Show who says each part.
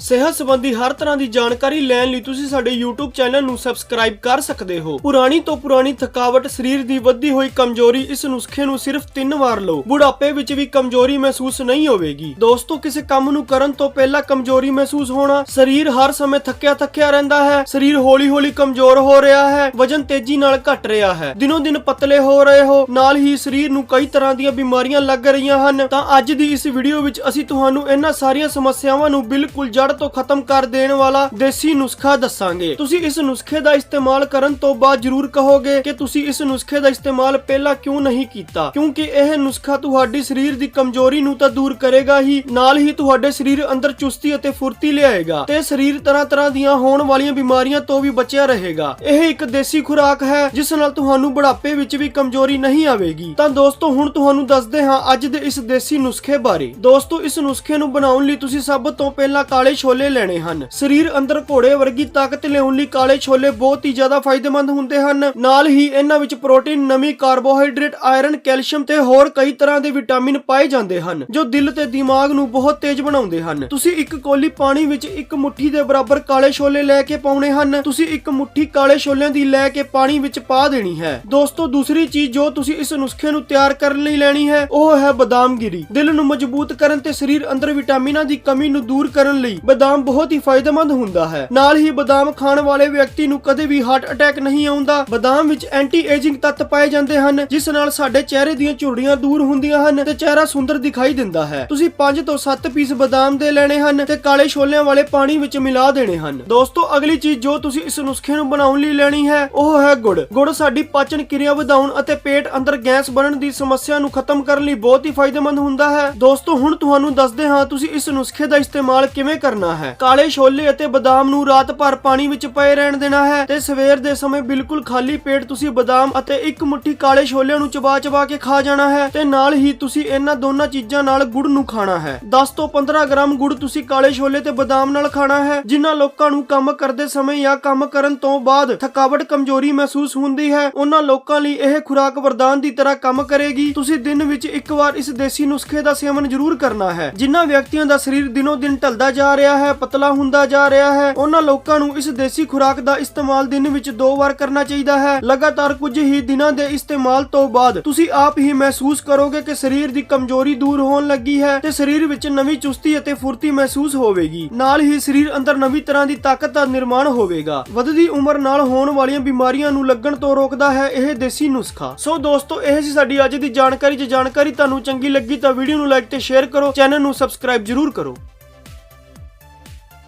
Speaker 1: ਸਿਹਤ ਸੰਬੰਧੀ ਹਰ ਤਰ੍ਹਾਂ ਦੀ ਜਾਣਕਾਰੀ ਲੈਣ ਲਈ ਤੁਸੀਂ ਸਾਡੇ YouTube ਚੈਨਲ ਨੂੰ ਸਬਸਕ੍ਰਾਈਬ ਕਰ ਸਕਦੇ ਹੋ। ਪੁਰਾਣੀ ਤੋਂ ਪੁਰਾਣੀ ਥਕਾਵਟ ਸਰੀਰ ਦੀ ਵੱਧਦੀ ਹੋਈ ਕਮਜ਼ੋਰੀ ਇਸ ਨੁਸਖੇ ਨੂੰ ਸਿਰਫ 3 ਵਾਰ ਲਓ। ਬੁਢਾਪੇ ਵਿੱਚ ਵੀ ਕਮਜ਼ੋਰੀ ਮਹਿਸੂਸ ਨਹੀਂ ਹੋਵੇਗੀ। ਦੋਸਤੋ, ਕਿਸੇ ਕੰਮ ਨੂੰ ਕਰਨ ਤੋਂ ਪਹਿਲਾਂ ਕਮਜ਼ੋਰੀ ਮਹਿਸੂਸ ਹੋਣਾ ਸਰੀਰ ਹਰ ਸਮੇਂ ਥੱਕਿਆ ਥੱਕਿਆ ਰਹਿੰਦਾ ਹੈ। ਸਰੀਰ ਹੌਲੀ-ਹੌਲੀ ਕਮਜ਼ੋਰ ਹੋ ਰਿਹਾ ਹੈ, ਵਜਨ ਤੇਜ਼ੀ ਨਾਲ ਘਟ ਰਿਹਾ ਹੈ। ਦਿਨੋ ਦਿਨ ਪਤਲੇ ਹੋ ਰਹੇ ਹੋ, ਨਾਲ ਹੀ ਸਰੀਰ ਨੂੰ ਕਈ ਤਰ੍ਹਾਂ ਦੀਆਂ ਬਿਮਾਰੀਆਂ ਲੱਗ ਰਹੀਆਂ ਹਨ। ਤਾਂ ਅੱਜ ਦੀ ਇਸ ਵੀਡੀਓ ਵਿੱਚ ਅਸੀਂ ਤੁਹਾਨੂੰ ਇਹਨਾਂ ਸਾਰੀਆਂ ਸਮੱਸਿਆਵਾਂ ਨੂੰ ਬਿਲਕੁਲ ਜੜ ਤੋਂ ਖਤਮ ਕਰ ਦੇਣ ਵਾਲਾ ਦੇਸੀ ਨੁਸਖਾ ਦੱਸਾਂਗੇ। ਤੁਸੀਂ ਇਸ ਨੁਸਖੇ ਦਾ ਇਸਤੇਮਾਲ ਕਰਨ ਤੋਂ ਬਾਅਦ ਜ਼ਰੂਰ ਕਹੋਗੇ ਕਿ ਤੁਸੀਂ ਇਸ ਨੁਸਖੇ ਦਾ ਇਸਤੇਮਾਲ ਪਹਿਲਾਂ ਕਿਉਂ ਨਹੀਂ ਕੀਤਾ? ਕਿਉਂਕਿ ਇਹ ਨੁਸਖਾ ਤੁਹਾਡੀ ਸਰੀਰ ਦੀ ਕਮਜ਼ੋਰੀ ਨੂੰ ਤਾਂ ਦੂਰ ਕਰੇਗਾ ਹੀ, ਨਾਲ ਹੀ ਤੁਹਾਡੇ ਸਰੀਰ ਅੰਦਰ ਚੁਸਤੀ ਅਤੇ ਫੁਰਤੀ ਲਿਆਏਗਾ ਤੇ ਸਰੀਰ ਤਰ੍ਹਾਂ ਤਰ੍ਹਾਂ ਦੀਆਂ ਹੋਣ ਵਾਲੀਆਂ ਬਿਮਾਰੀਆਂ ਤੋਂ ਵੀ ਬਚਿਆ ਰਹੇਗਾ। ਇਹ ਇੱਕ ਦੇਸੀ ਖੁਰਾਕ ਹੈ, ਜਿਸ ਨਾਲ ਤੁਹਾਨੂੰ ਬੁਢਾਪੇ ਵਿੱਚ ਵੀ ਕਮਜ਼ੋਰੀ ਨਹੀਂ ਆਵੇਗੀ। ਤਾਂ ਦੋਸਤੋ, ਹੁਣ ਤੁਹਾਨੂੰ ਦੱਸਦੇ ਹਾਂ ਅੱਜ ਦੇ ਇਸ ਦੇਸੀ ਨੁਸਖੇ ਬਾਰੇ। ਦੋਸਤੋ, ਇਸ ਨੁਸਖੇ ਨੂੰ ਬਣਾਉਣ ਲਈ ਤੁਸੀਂ ਸਭ ਤੋਂ ਪਹਿਲਾਂ ਕਾਲੇ ਛੋਲੇ ਲੈਣੇ ਹਨ। ਸਰੀਰ ਅੰਦਰ ਘੋੜੇ ਵਰਗੀ ਤਾਕਤ ਲਿਆਉਣ ਲਈ ਕਾਲੇ ਛੋਲੇ ਬਹੁਤ ਹੀ ਜ਼ਿਆਦਾ ਫਾਇਦੇਮੰਦ ਹੁੰਦੇ ਹਨ। ਨਾਲ ਹੀ ਇਹਨਾਂ ਵਿੱਚ ਪ੍ਰੋਟੀਨ, ਨਮੀ, ਕਾਰਬੋਹਾਈਡਰੇਟ, ਆਇਰਨ, ਕੈਲਸ਼ੀਅਮ ਤੇ ਹੋਰ ਕਈ ਤਰ੍ਹਾਂ ਦੇ ਵਿਟਾਮਿਨ ਪਾਏ ਜਾਂਦੇ ਹਨ, ਜੋ ਦਿਲ ਤੇ ਦਿਮਾਗ ਨੂੰ ਬਹੁਤ ਤੇਜ਼ ਬਣਾਉਂਦੇ ਹਨ। ਤੁਸੀਂ ਇੱਕ ਕੋਲੀ ਪਾਣੀ ਵਿੱਚ ਇੱਕ ਮੁਠੀ ਦੇ ਬਰਾਬਰ ਕਾਲੇ ਛੋਲੇ ਲੈ ਕੇ ਪਾਉਣੇ ਹਨ। ਤੁਸੀਂ ਇੱਕ ਮੁਠੀ ਕਾਲੇ ਛੋਲਿਆਂ ਦੀ ਲੈ ਕੇ ਪਾਣੀ ਵਿੱਚ ਪਾ ਦੇਣੀ ਹੈ। ਦੋਸਤੋ, ਦੂਸਰੀ ਚੀਜ਼ ਜੋ ਤੁਸੀਂ ਇਸ ਨੁਸਖੇ ਨੂੰ ਤਿਆਰ ਕਰਨ ਲਈ ਲੈਣੀ ਹੈ, ਉਹ ਹੈ ਬਦਾਮਗਿਰੀ। ਦਿਲ ਨੂੰ ਮਜ਼ਬੂਤ ਕਰਨ ਤੇ ਸਰੀਰ ਅੰਦਰ ਵਿਟਾਮਿਨਾਂ ਦੀ ਕਮੀ ਨੂੰ ਦੂਰ ਕਰਨ ਲਈ ਬਦਾਮ ਬਹੁਤ ਹੀ ਫਾਇਦੇਮੰਦ ਹੁੰਦਾ ਹੈ। ਨਾਲ ਹੀ ਬਦਾਮ ਖਾਣ ਵਾਲੇ ਵਿਅਕਤੀ ਨੂੰ ਕਦੇ ਵੀ ਹਾਰਟ ਅਟੈਕ ਨਹੀਂ ਆਉਂਦਾ। ਬਦਾਮ ਵਿੱਚ ਐਂਟੀ ਏਜਿੰਗ ਤੱਤ ਪਾਏ ਜਾਂਦੇ ਹਨ, ਜਿਸ ਨਾਲ ਸਾਡੇ ਚਿਹਰੇ ਦੀਆਂ ਝੁਰੜੀਆਂ ਦੂਰ ਹੁੰਦੀਆਂ ਹਨ ਤੇ ਚਿਹਰਾ ਸੁੰਦਰ ਦਿਖਾਈ ਦਿੰਦਾ ਹੈ। ਤੁਸੀਂ 5 ਤੋਂ 7 ਪੀਸ ਬਦਾਮ ਦੇ ਲੈਣੇ ਹਨ ਤੇ ਕਾਲੇ ਛੋਲਿਆਂ ਵਾਲੇ ਪਾਣੀ ਵਿੱਚ ਮਿਲਾ ਦੇਣੇ ਹਨ। ਦੋਸਤੋ, ਅਗਲੀ ਚੀਜ਼ ਜੋ ਤੁਸੀਂ ਇਸ ਨੁਸਖੇ ਨੂੰ ਬਣਾਉਣ ਲਈ ਲੈਣੀ ਹੈ, ਉਹ ਹੈ ਗੁੜ। ਗੁੜ ਸਾਡੀ ਪਾਚਨ ਕਿਰਿਆ ਵਧਾਉਣ ਅਤੇ ਪੇਟ ਅੰਦਰ ਗੈਸ ਬਣਨ ਦੀ ਸਮੱਸਿਆ ਨੂੰ ਖਤਮ ਕਰਨ ਲਈ ਬਹੁਤ ਹੀ ਫਾਇਦੇਮੰਦ ਹੁੰਦਾ ਹੈ। ਦੋਸਤੋ, ਹੁਣ ਤੁਹਾਨੂੰ ਦੱਸਦੇ ਹਾਂ ਤੁਸੀਂ ਇਸ ਨੁਸਖੇ ਦਾ ਇਸਤੇਮਾਲ ਕਿਵੇਂ ਕਰਨਾ ਹੈ। ਕਾਲੇ ਛੋਲੇ ਅਤੇ ਬਦਾਮ ਨੂੰ ਰਾਤ ਭਰ ਪਾਣੀ ਵਿੱਚ ਪਏ ਰਹਿਣ ਦੇਣਾ ਹੈ ਤੇ ਸਵੇਰ ਦੇ ਸਮੇਂ ਬਿਲਕੁਲ ਖਾਲੀ ਪੇਟ ਤੁਸੀਂ ਬਦਾਮ ਅਤੇ ਇੱਕ ਮੁੱਠੀ ਕਾਲੇ ਛੋਲੇ ਨੂੰ ਚਬਾ ਚਬਾ ਕੇ ਖਾ ਜਾਣਾ ਹੈ ਤੇ ਨਾਲ ਹੀ ਤੁਸੀਂ ਇਹਨਾਂ ਦੋਨਾਂ ਚੀਜ਼ਾਂ ਨਾਲ ਗੁੜ ਨੂੰ ਖਾਣਾ ਹੈ। 10 ਤੋਂ 15 ਗ੍ਰਾਮ ਗੁੜ ਤੁਸੀਂ ਕਾਲੇ ਛੋਲੇ ਤੇ ਬਦਾਮ ਨਾਲ ਖਾਣਾ ਹੈ, ਜਿਨ੍ਹਾਂ ਲੋਕਾਂ ਨੂੰ ਕੰਮ ਕਰਦੇ ਸਮੇਂ ਜਾਂ ਕੰਮ ਕਰਨ ਤੋਂ ਬਾਅਦ ਥਕਾਵਟ ਕਮਜ਼ੋਰੀ ਮਹਿਸੂਸ ਹੁੰਦੀ ਹੈ, ਉਹਨਾਂ ਲੋਕਾਂ ਲਈ ਇਹ ਖੁਰਾਕ ਵਰਦਾਨ ਦੀ ਤਰ੍ਹਾਂ ਕੰਮ ਕਰੇਗੀ। ਤੁਸੀਂ ਦਿਨ ਵਿੱਚ ਇੱਕ ਵਾਰ ਇਸ ਦੇਸੀ ਨੁਸਖੇ ਦਾ ਸੇਵਨ ਜ਼ਰੂਰ ਕਰਨਾ ਹੈ, ਜਿਨ੍ਹਾਂ ਵਿਅਕਤੀਆਂ ਦਾ ਸਰੀਰ ਦਿਨੋ ਦਿਨ ਢਲਦਾ ਜਾ ਰਿਹਾ ਰਿਹਾ ਹੈ, ਪਤਲਾ ਹੁੰਦਾ ਜਾ ਰਿਹਾ ਹੈ। ਉਹਨਾਂ ਲੋਕਾਂ ਨੂੰ ਇਸ ਦੇਸੀ ਖੁਰਾਕ ਦਾ ਇਸਤੇਮਾਲ ਦਿਨ ਵਿੱਚ ਦੋ ਵਾਰ ਕਰਨਾ ਚਾਹੀਦਾ ਹੈ। ਲਗਾਤਾਰ ਕੁਝ ਹੀ ਦਿਨਾਂ ਦੇ ਇਸਤੇਮਾਲ ਤੋਂ ਬਾਅਦ ਤੁਸੀਂ ਆਪ ਹੀ ਮਹਿਸੂਸ ਕਰੋਗੇ ਕਿ ਸਰੀਰ ਦੀ ਕਮਜ਼ੋਰੀ ਦੂਰ ਹੋਣ ਲੱਗੀ ਹੈ ਤੇ ਸਰੀਰ ਵਿੱਚ ਨਵੀਂ ਚੁਸਤੀ ਅਤੇ ਫੁਰਤੀ ਮਹਿਸੂਸ ਹੋਵੇਗੀ। ਨਾਲ ਹੀ ਸਰੀਰ ਅੰਦਰ ਨਵੀਂ ਤਰ੍ਹਾਂ ਦੀ ਤਾਕਤ ਦਾ ਨਿਰਮਾਣ ਹੋਵੇਗਾ। ਵਧਦੀ ਉਮਰ ਨਾਲ ਹੋਣ ਵਾਲੀਆਂ ਬਿਮਾਰੀਆਂ ਨੂੰ ਲੱਗਣ ਤੋਂ ਰੋਕਦਾ ਹੈ ਇਹ ਦੇਸੀ ਨੁਸਖਾ। ਸੋ ਦੋਸਤੋ, ਇਹ ਸੀ ਸਾਡੀ ਅੱਜ ਦੀ ਜਾਣਕਾਰੀ। ਜੇ ਜਾਣਕਾਰੀ ਤੁਹਾਨੂੰ ਚੰਗੀ ਲੱਗੀ ਤਾਂ ਵੀਡੀਓ ਨੂੰ ਲਾਈਕ ਤੇ ਸ਼ੇਅਰ ਕਰੋ, ਚੈਨਲ ਨੂੰ ਸਬਸਕ੍ਰਾਈਬ ਜ਼ਰੂਰ ਕਰੋ।